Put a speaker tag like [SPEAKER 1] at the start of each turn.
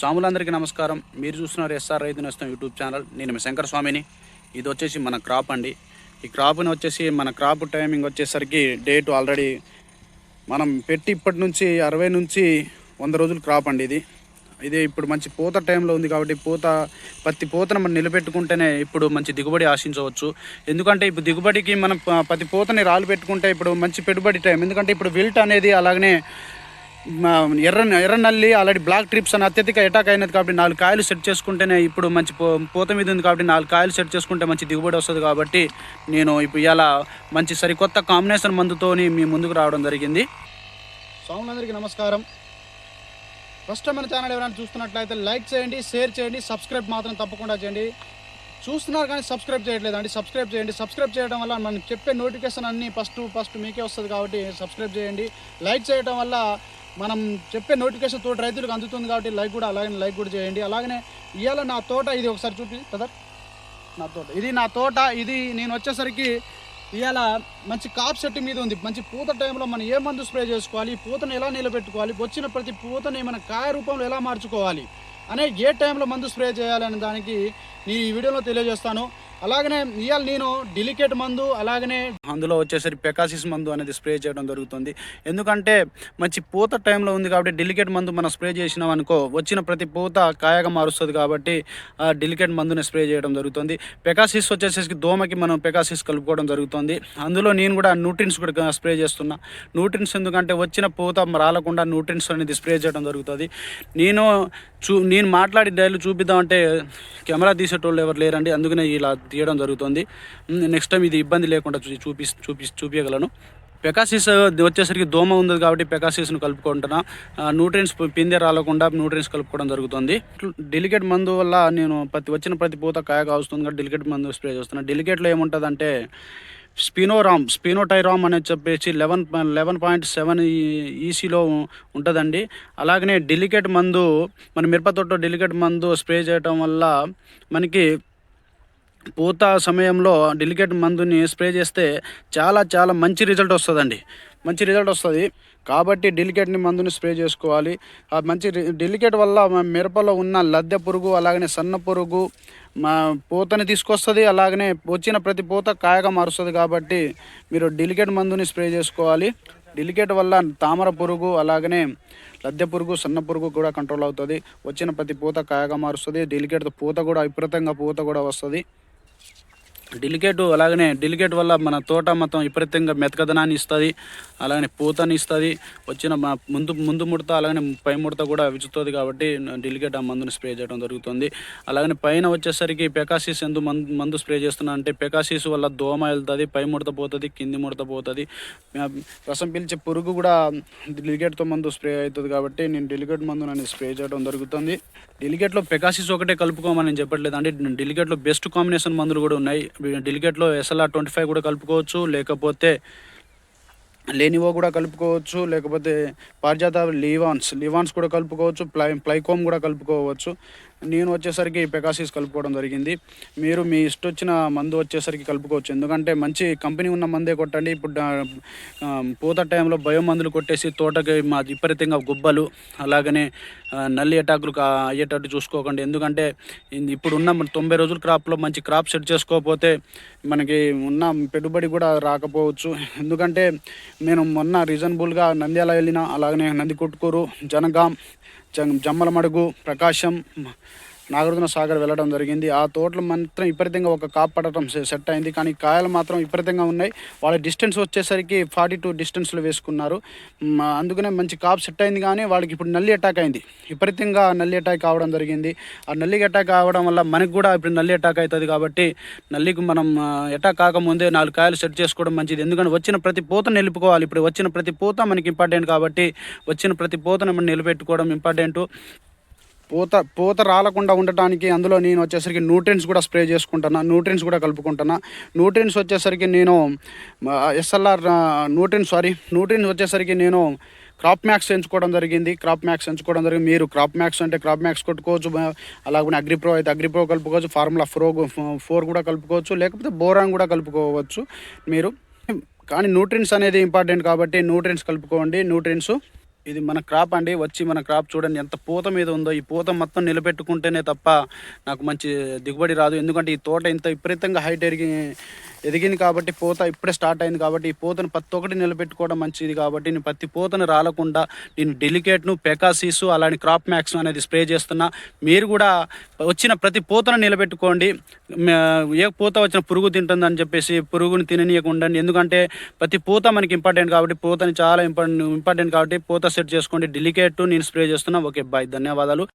[SPEAKER 1] సాములందరికీ నమస్కారం. మీరు చూస్తున్నారు ఎస్ఆర్ రైతు నేస్తం యూట్యూబ్ ఛానల్. నేను మీ శంకర స్వామిని ఇది వచ్చేసి మన క్రాప్ అండి. ఈ క్రాప్ని వచ్చేసి మన క్రాప్ టైమింగ్ వచ్చేసరికి డేట్ ఆల్రెడీ మనం పెట్టి ఇప్పటి నుంచి అరవై నుంచి వంద రోజులు క్రాప్ అండి ఇది. ఇది ఇప్పుడు మంచి పూత టైంలో ఉంది కాబట్టి పూత పత్తి పూతను మనం నిలబెట్టుకుంటేనే ఇప్పుడు మంచి దిగుబడి ఆశించవచ్చు. ఎందుకంటే ఇప్పుడు దిగుబడికి మనం ప్రతి పత్తి పూతని రాళ్ళు పెట్టుకుంటే ఇప్పుడు మంచి పెట్టుబడి టైం. ఎందుకంటే ఇప్పుడు విల్ట్ అనేది అలాగనే ఎర్ర ఎర్ర నల్లి ఆల్రెడీ బ్లాక్ ట్రిప్స్ అని అత్యధిక అటాక్ అయినది కాబట్టి నాలుగు కాయలు సెట్ చేసుకుంటేనే ఇప్పుడు మంచి పూత మీద ఉంది కాబట్టి నాలుగు కాయలు సెట్ చేసుకుంటే మంచి దిగుబడి వస్తుంది కాబట్టి నేను ఇప్పుడు ఇలా మంచి సరికొత్త కాంబినేషన్ మందుతోని మీ ముందుకు రావడం జరిగింది. సౌండ్లందరికీ నమస్కారం. ఫస్ట్ మన ఛానల్ ఎవరైనా చూస్తున్నట్లయితే లైక్ చేయండి షేర్ చేయండి సబ్స్క్రైబ్ మాత్రం తప్పకుండా చేయండి. చూస్తున్నారు కానీ సబ్స్క్రైబ్ చేయట్లేదు. అండి సబ్స్క్రైబ్ చేయండి. సబ్స్క్రైబ్ చేయడం వల్ల మనం చెప్పే నోటిఫికేషన్ అన్నీ ఫస్ట్ ఫస్ట్ మీకే వస్తుంది కాబట్టి సబ్స్క్రైబ్ చేయండి. లైక్ చేయడం వల్ల మనం చెప్పే నోటిఫికేషన్ తోటి రైతులకు అందుతుంది కాబట్టి లైక్ కూడా అలాగే లైక్ కూడా చేయండి. అలాగనే ఇవాళ నా తోట ఇది ఒకసారి చూపి బ్రదర్. నా తోట. ఇది నా తోట. ఇది నేను వచ్చేసరికి ఇవాళ మంచి కాప్ సెట్ మీద ఉంది. మంచి పూత టైంలో మనం ఏ మందు స్ప్రే చేసుకోవాలి? ఈ పూతను ఎలా నిలబెట్టుకోవాలి? వచ్చిన ప్రతి పూతని మన కాయ రూపంలో ఎలా మార్చుకోవాలి? అనే ఏ టైంలో మందు స్ప్రే చేయాలనే దానికి నేను ఈ వీడియోలో తెలియజేస్తాను. అలాగనే ఇవాళ నేను డిలికేట్ మందు అలాగనే అందులో వచ్చేసరికి పెకాసిస్ మందు అనేది స్ప్రే చేయడం జరుగుతుంది. ఎందుకంటే మంచి పూత టైంలో ఉంది కాబట్టి డిలికేట్ మందు మనం స్ప్రే చేసినాం అనుకో వచ్చిన ప్రతి పూత కాయగా మారుస్తుంది కాబట్టి ఆ డిలికేట్ మందుని స్ప్రే చేయడం జరుగుతుంది. పెకాసిస్ వచ్చేసరికి దోమకి మనం పెకాసిస్ కలుపుకోవడం జరుగుతుంది. అందులో నేను కూడా న్యూట్రిన్స్ కూడా స్ప్రే చేస్తున్నా. న్యూట్రిన్స్ ఎందుకంటే వచ్చిన పూత రాలకుండా న్యూట్రిన్స్ అనేది స్ప్రే చేయడం జరుగుతుంది. నేను చూ నేను మాట్లాడి డైలు చూపిద్దామంటే కెమెరా తీసేటోళ్ళు ఎవరు లేరండి. అందుకనే ఇలా తీయడం జరుగుతుంది. నెక్స్ట్ టైం ఇది ఇబ్బంది లేకుండా చూ చూపి చూపి చూపించగలను పెకాసిస్ వచ్చేసరికి దోమ ఉంది కాబట్టి పెకాసిస్ను కలుపుకుంటున్నా. న్యూట్రియన్స్ పిందె రాలకుండా న్యూట్రియన్స్ కలుపుకోవడం జరుగుతుంది. డెలికేట్ మందు వల్ల నేను ప్రతి వచ్చిన ప్రతి పూత కాయ కావస్తుంది కాబట్టి డెలికేట్ మందు స్ప్రే చేస్తున్నా. డెలికేట్లో ఏముంటుందంటే స్పినోరామ్ స్పినోటైరామ్ అని చెప్పేసి లెవెన్ లెవెన్ పాయింట్ సెవెన్ ఈసీలో ఉంటుందండి. అలాగనే డెలికేట్ మందు మన మిరపతోట డెలికేట్ మందు స్ప్రే చేయటం వల్ల మనకి పూత సమయంలో డెలికేట్ మందుని స్ప్రే చేస్తే చాలా చాలా మంచి రిజల్ట్ వస్తుందండి. మంచి రిజల్ట్ వస్తుంది. కాబట్టి డెలికేట్ని మందుని స్ప్రే చేసుకోవాలి. ఆ మంచి డెలికేట్ వల్ల మిరపలో ఉన్న లద్దె పురుగు అలాగనే సన్న పురుగు మా పూతని తీసుకొస్తుంది. అలాగనే వచ్చిన ప్రతి పూత కాయగా మారుస్తుంది కాబట్టి మీరు డెలికేట్ మందుని స్ప్రే చేసుకోవాలి. డెలికేట్ వల్ల తామర పురుగు అలాగనే లద్దె పురుగు సన్న పురుగు కూడా కంట్రోల్ అవుతుంది. వచ్చిన ప్రతి పూత కాయగా మారుస్తుంది. డెలికేట్ పూత కూడా విపరీతంగా పూత కూడా వస్తుంది. డెలికేట్ అలాగనే డెలికేట్ వల్ల మన తోట మొత్తం విపరీతంగా మెతకదనాన్ని ఇస్తుంది అలాగనే పూతని ఇస్తుంది. వచ్చిన మా ముందు ముందు ముడత అలాగనే పై ముడత కూడా విచుతుంది కాబట్టి డెలికేట్ ఆ మందుని స్ప్రే చేయడం జరుగుతుంది. అలాగనే పైన వచ్చేసరికి పెకాసిస్ ఎందు మందు మందు స్ప్రే చేస్తున్నా అంటే పెకాసిస్ వల్ల దోమ వెళ్తుంది పై ముడత పోతుంది కింది ముడత పోతుంది. రసం పీల్చే పురుగు కూడా డెలికేట్తో మందు స్ప్రే అవుతుంది కాబట్టి నేను డెలికేట్ మందు అనేది స్ప్రే చేయడం జరుగుతుంది. డెలికేట్లో పెకాసిస్ ఒకటే కలుపుకోమని నేను చెప్పట్లేదు. అంటే డెలికేట్లో బెస్ట్ కాంబినేషన్ మందులు కూడా ఉన్నాయి. డెలికేట్లో ఎస్ఎల్ఆర్ ట్వంటీ ఫైవ్ కూడా కలుపుకోవచ్చు లేకపోతే లేనివో కూడా కలుపుకోవచ్చు లేకపోతే పారిజాత లీవాన్స్ లీవాన్స్ కూడా కలుపుకోవచ్చు ప్లై ప్లైకోమ్ కూడా కలుపుకోవచ్చు. నేను వచ్చేసరికి పెకాసిస్ కలుపుకోవడం జరిగింది. మీరు మీ ఇష్టొచ్చిన మందు వచ్చేసరికి కలుపుకోవచ్చు. ఎందుకంటే మంచి కంపెనీ ఉన్న మందే కొట్టండి. ఇప్పుడు పూత టైంలో బయో మందులు కొట్టేసి తోటకి మా విపరీతంగా గుబ్బలు అలాగనే నల్లి అటాకులు అయ్యేటట్టు చూసుకోకండి. ఎందుకంటే ఇప్పుడున్న తొంభై రోజుల క్రాప్లో మంచి క్రాప్ సెట్ చేసుకోకపోతే మనకి ఉన్న పెట్టుబడి కూడా రాకపోవచ్చు. ఎందుకంటే నేను మొన్న రీజనబుల్గా నంద్యాల వెళ్ళిన అలాగనే నంది కొట్టుకూరు జనగాం జమ్మలమడుగు ప్రకాశం నాగార్జున సాగర్ వెళ్ళడం జరిగింది. ఆ తోటలు మాత్రం విపరీతంగా ఒక కాపు పడటం సెట్ అయింది. కానీ కాయలు మాత్రం విపరీతంగా ఉన్నాయి. వాళ్ళ డిస్టెన్స్ వచ్చేసరికి ఫార్టీ టూ డిస్టెన్స్లో వేసుకున్నారు. అందుకనే మంచి కాపు సెట్ అయింది కానీ వాళ్ళకి ఇప్పుడు నల్లి అటాక్ అయింది. విపరీతంగా నల్లి అటాక్ కావడం జరిగింది. ఆ నల్లికి అటాక్ కావడం వల్ల మనకు కూడా ఇప్పుడు నల్లి అటాక్ అవుతుంది కాబట్టి నల్లికి మనం అటాక్ కాకముందే నాలుగు కాయలు సెట్ చేసుకోవడం మంచిది. ఎందుకంటే వచ్చిన ప్రతి పూతను నిలుపుకోవాలి. ఇప్పుడు వచ్చిన ప్రతి పూత మనకి ఇంపార్టెంట్ కాబట్టి వచ్చిన ప్రతి పూతను మనం నిలబెట్టుకోవడం ఇంపార్టెంట్ పూత పూత రాలకుండా ఉండటానికి అందులో నేను వచ్చేసరికి న్యూట్రియన్స్ కూడా స్ప్రే చేసుకుంటున్నా న్యూట్రియన్స్ కూడా కలుపుకుంటున్నా. న్యూట్రియన్స్ వచ్చేసరికి నేను ఎస్ఎల్ఆర్ న్యూట్రియన్స్ సారీ న్యూట్రియన్స్ వచ్చేసరికి నేను క్రాప్ మ్యాక్స్ ఎంచుకోవడం జరిగింది. క్రాప్ మ్యాక్స్ ఎంచుకోవడం జరిగింది. మీరు క్రాప్ మ్యాక్స్ అంటే క్రాప్ మ్యాక్స్ కొట్టుకోవచ్చు అలాగే అగ్రిప్రో అయితే అగ్రిప్రో కలుపుకోవచ్చు ఫార్ములా ఫ్రో ఫోర్ కూడా కలుపుకోవచ్చు లేకపోతే బోరాన్ కూడా కలుపుకోవచ్చు మీరు. కానీ న్యూట్రియన్స్ అనేది ఇంపార్టెంట్ కాబట్టి న్యూట్రియన్స్ కలుపుకోండి. న్యూట్రియన్స్ ఇది మన క్రాప్ అండి. వచ్చి మన క్రాప్ చూడండి ఎంత పూత మీద ఉందో. ఈ పూత మొత్తం నిలబెట్టుకుంటేనే తప్ప నాకు మంచి దిగుబడి రాదు. ఎందుకంటే ఈ తోట ఇంత విపరీతంగా హైట్ ఎరిగి ఎదిగింది కాబట్టి పూత ఇప్పుడే స్టార్ట్ అయింది కాబట్టి ఈ పూతను ప్రతి ఒక్కటి నిలబెట్టుకోవడం మంచిది కాబట్టి నేను ప్రతి పూతను రాలకుండా నేను డెలికేట్ను పెకాసిస్ అలాంటి క్రాప్ మ్యాక్స్ అనేది స్ప్రే చేస్తున్నా. మీరు కూడా వచ్చిన ప్రతి పూతను నిలబెట్టుకోండి. ఏ పూత వచ్చిన పురుగు తింటుందని చెప్పేసి పురుగుని తిననీయకుండా ఎందుకంటే ప్రతి పూత మనకి ఇంపార్టెంట్ కాబట్టి పూతని చాలా ఇంపార్టెంట్ ఇంపార్టెంట్ కాబట్టి పూత సెట్ చేసుకోండి. డెలికేట్ నేను స్ప్రే చేస్తున్నా. ఓకే బాయ్ ధన్యవాదాలు.